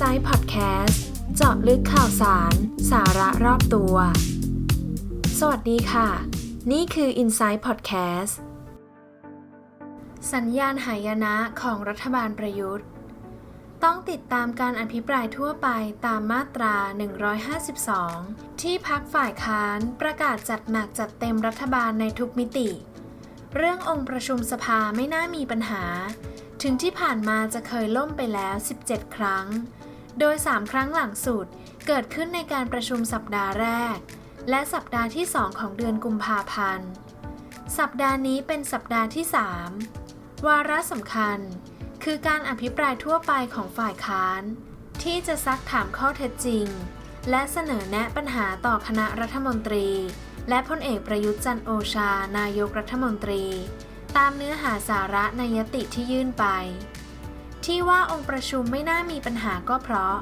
Insight Podcast เจาะลึกข่าวสาร สาระรอบตัว สวัสดีค่ะ นี่คือ Insight Podcast สัญญาณหายนะของรัฐบาลประยุทธ์ ต้องติดตามการอภิปรายทั่วไปตามมาตรา 152 ที่พักฝ่ายค้านประกาศจัดหนักจัดเต็มรัฐบาลในทุกมิติ เรื่ององค์ประชุมสภาไม่น่ามีปัญหา ถึงที่ผ่านมาจะเคยล่มไปแล้ว 17 ครั้ง โดย 3 ครั้งหลังสุด เกิดขึ้นในการประชุมสัปดาห์แรก และสัปดาห์ที่ 2 ของเดือนกุมภาพันธ์ สัปดาห์นี้เป็นสัปดาห์ที่ 3 วาระสำคัญ คือการอภิปรายทั่วไปของฝ่ายค้าน ที่จะซักถามข้อเท็จจริง และเสนอแนะปัญหาต่อคณะรัฐมนตรี และพลเอกประยุทธ์จันโอชา นายกรัฐมนตรี ตามเนื้อหาสาระในยติที่ยื่นไป ที่ว่าองค์ประชุมไม่น่ามีปัญหาก็เพราะ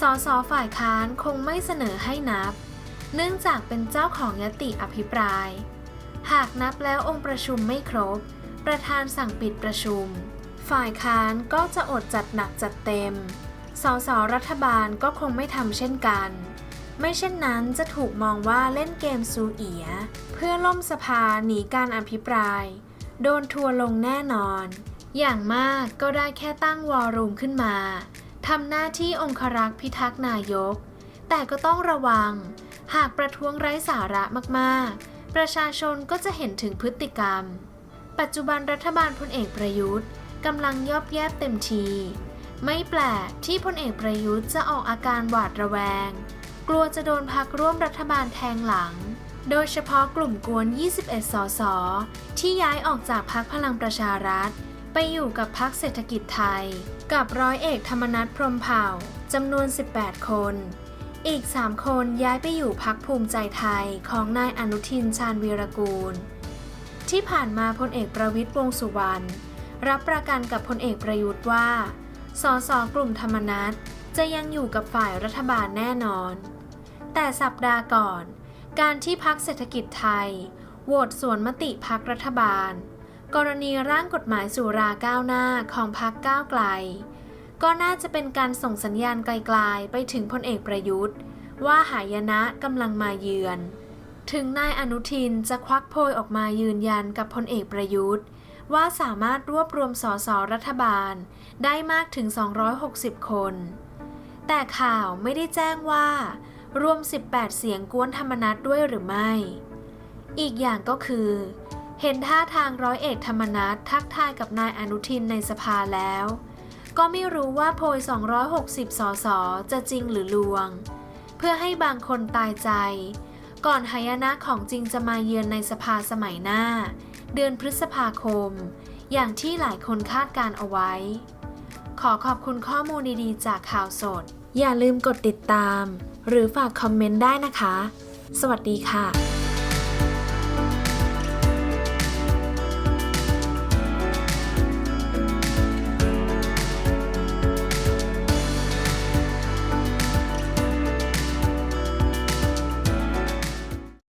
สสฝ่ายค้านคงไม่เสนอให้นับ เนื่องจากเป็นเจ้าของยติอภิปราย หากนับแล้วองค์ประชุมไม่ครบ ประธานสั่งปิดประชุม ฝ่ายค้านก็จะอดจัดหนักจัดเต็ม สสรัฐบาลก็คงไม่ทำเช่นกัน ไม่เช่นนั้นจะถูกมองว่าเล่นเกมซูเอีย เพื่อล่มสภาหนีการอภิปราย โดนทัวร์ลงแน่นอน อย่างมากก็ได้แค่ตั้งวอรูมขึ้นมาทำหน้าที่องครักษ์พิทักษ์นายก แต่ก็ต้องระวัง หากประท้วงไร้สาระมากๆ ประชาชนก็จะเห็นถึงพฤติกรรม ปัจจุบันรัฐบาลพลเอกประยุทธ์กำลังยอบแยบเต็มที ไม่แปลกที่พลเอกประยุทธ์จะออกอาการหวาดระแวง กลัวจะโดนพักร่วมรัฐบาลแทงหลัง โดยเฉพาะกลุ่มกวน 21 สส ที่ย้ายออกจากพักพลังประชารัฐ ไปอยู่กับพักเศรษฐกิจไทย กับร้อยเอกธรรมนัฐพรมเผ่าจำนวน 18 คน อีก 3 คนย้ายไปอยู่พักภูมิใจไทยของนายอนุทินชาญวีรกูล ที่ผ่านมาพลเอกประวิตยวงสุวรรณรับประกันกับพลเอกประยุทธ์ว่า สสกลุ่มธรรมนัตจะยังอยู่กับฝ่ายรัฐบาลแน่นอน แต่สัปดาห์ก่อน การที่พักเศรษฐกิจไทยโหวตสวนมติพักรัฐบาล กรณีร่างกฎหมายสุราก้าวหน้าของพักก้าวไกล ก็น่าจะเป็นการส่งสัญญาณไกลๆ ไปถึงพลเอกประยุทธ์ ว่าหายนะกำลังมาเยือน ถึงนายอนุทินจะควักโพยออกมายืนยันกับพลเอกประยุทธ์ ว่าสามารถรวบรวมสสรัฐบาลได้มากถึง 260 คน แต่ข่าวไม่ได้แจ้งว่า รวม 18 เสียงกวนธรรมนัตด้วยหรือไม่ อีกอย่างก็คือ เห็นท่าทางร้อยเอกธรรมนัตทักทายกับนายอนุทินในสภาแล้ว ก็ไม่รู้ว่าโพย 260 สส จะจริงหรือลวง เพื่อให้บางคนตายใจ ก่อนหายนะของจริงจะมาเยือนในสภาสมัยหน้า เดือนพฤษภาคม อย่างที่หลายคนคาดการเอาไว้ ขอขอบคุณข้อมูลดีๆ จากข่าวสด อย่าลืมกดติดตาม หรือฝากคอมเมนต์ได้นะคะ สวัสดีค่ะ